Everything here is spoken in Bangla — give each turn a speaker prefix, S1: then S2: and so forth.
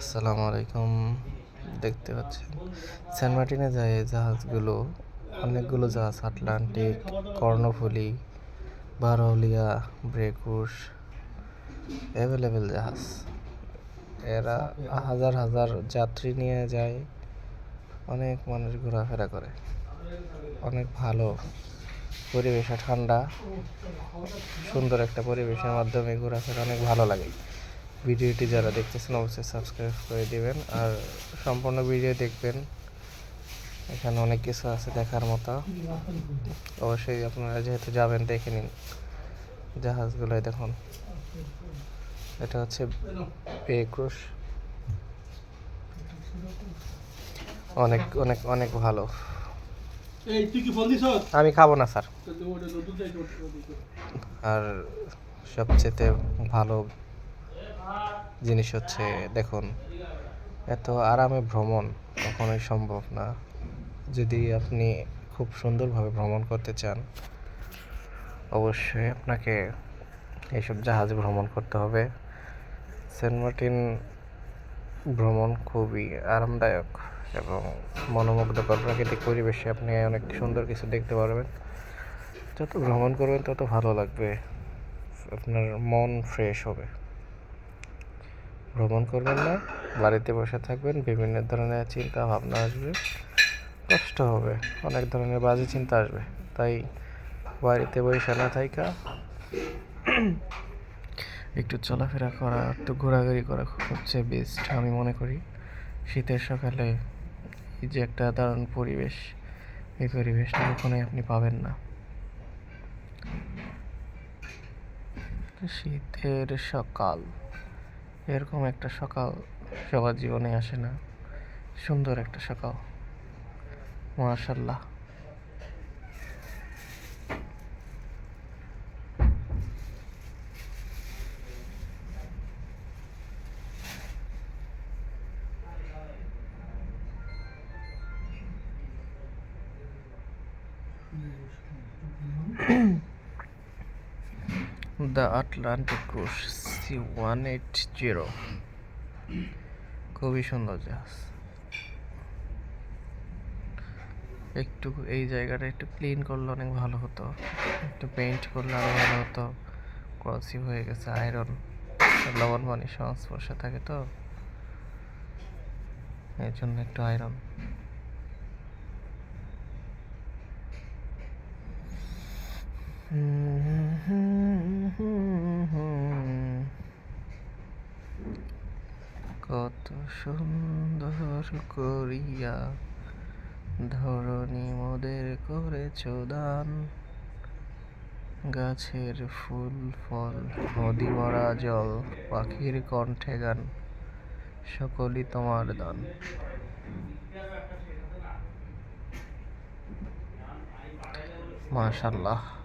S1: আসসালামু আলাইকুম। দেখতে পাচ্ছেন, সেন্ট মার্টিনে যায় জাহাজগুলো, অনেকগুলো জাহাজ, আটলান্টিক, কর্ণফুলি, বারহলিয়া, ব্রেকুশ অ্যাভেলেবেল জাহাজ। এরা হাজার হাজার যাত্রী নিয়ে যায়, অনেক মানুষ ঘোরাফেরা করে। অনেক ভালো পরিবেশে ঠান্ডা, সুন্দর একটা পরিবেশের মাধ্যমে ঘোরাফেরা, অনেক ভালো লাগে। ভিডিওটি যারা দেখতেছেন অবশ্যই সাবস্ক্রাইব করে দিবেন। আর সম্পূর্ণ ভিডিও দেখবেন। এখানে অনেক কিছু আছে দেখার মতো। অবশ্যই আপনারা যেহেতু যাবেন দেখে নিন জাহাজগুলোয় দেখুন। এটা হচ্ছে বেক্রুশ। অনেক অনেক অনেক ভালো। আমি খাব না স্যার। আর সবচেয়ে ভালো জিনিস হচ্ছে, দেখুন, এত আরামে ভ্রমণ কখনোই সম্ভব না। যদি আপনি খুব সুন্দরভাবে ভ্রমণ করতে চান, অবশ্যই আপনাকে এইসব জাহাজে ভ্রমণ করতে হবে। সেন্ট মার্টিন ভ্রমণ খুবই আরামদায়ক এবং মনোমুগ্ধকর প্রাকৃতিক পরিবেশে আপনি অনেক সুন্দর কিছু দেখতে পারবেন। যত ভ্রমণ করবেন, তত ভালো লাগবে। আপনার মন ফ্রেশ হবে। ভ্রমণ করবেন না। বাড়িতে বসে থাকবেন, বিভিন্ন ধরনের চিন্তা ভাবনা আসবে। কষ্ট হবে, অনেক ধরনের বাজে চিন্তা আসবে। তাই বাড়িতে বসে না থাইকা। একটু চলাফেরা করা, একটু ঘোরাঘুরি করা হচ্ছে বেস্ট আমি মনে করি। শীতের সকালে এই যে একটা দারুণ পরিবেশ, এই পরিবেশটা কখনোই আপনি পাবেন না। শীতের সকাল। এরকম একটা সকাল সবার জীবনে আসে না। সুন্দর একটা সকাল। মাশাল্লাহ the Atlantic cruise C one eight zero. খুবই সুন্দর জাহাজ। একটু এই জায়গাটা একটু ক্লিন করলে অনেক ভালো হতো। একটু পেইন্ট করলে আরও ভালো হতো। ক্রসিভ হয়ে গেছে আয়রন লবণ পানি সংস্পর্শে থাকে তো। এই জন্য একটু আয়রন কত সুন্দর করিয়া ধরণী মোদের করেছ দান। গাছের ফুল, ফল, নদী ভরা জল, পাখির কণ্ঠে গান, সকলই তোমার দান। মাশাল্লাহ।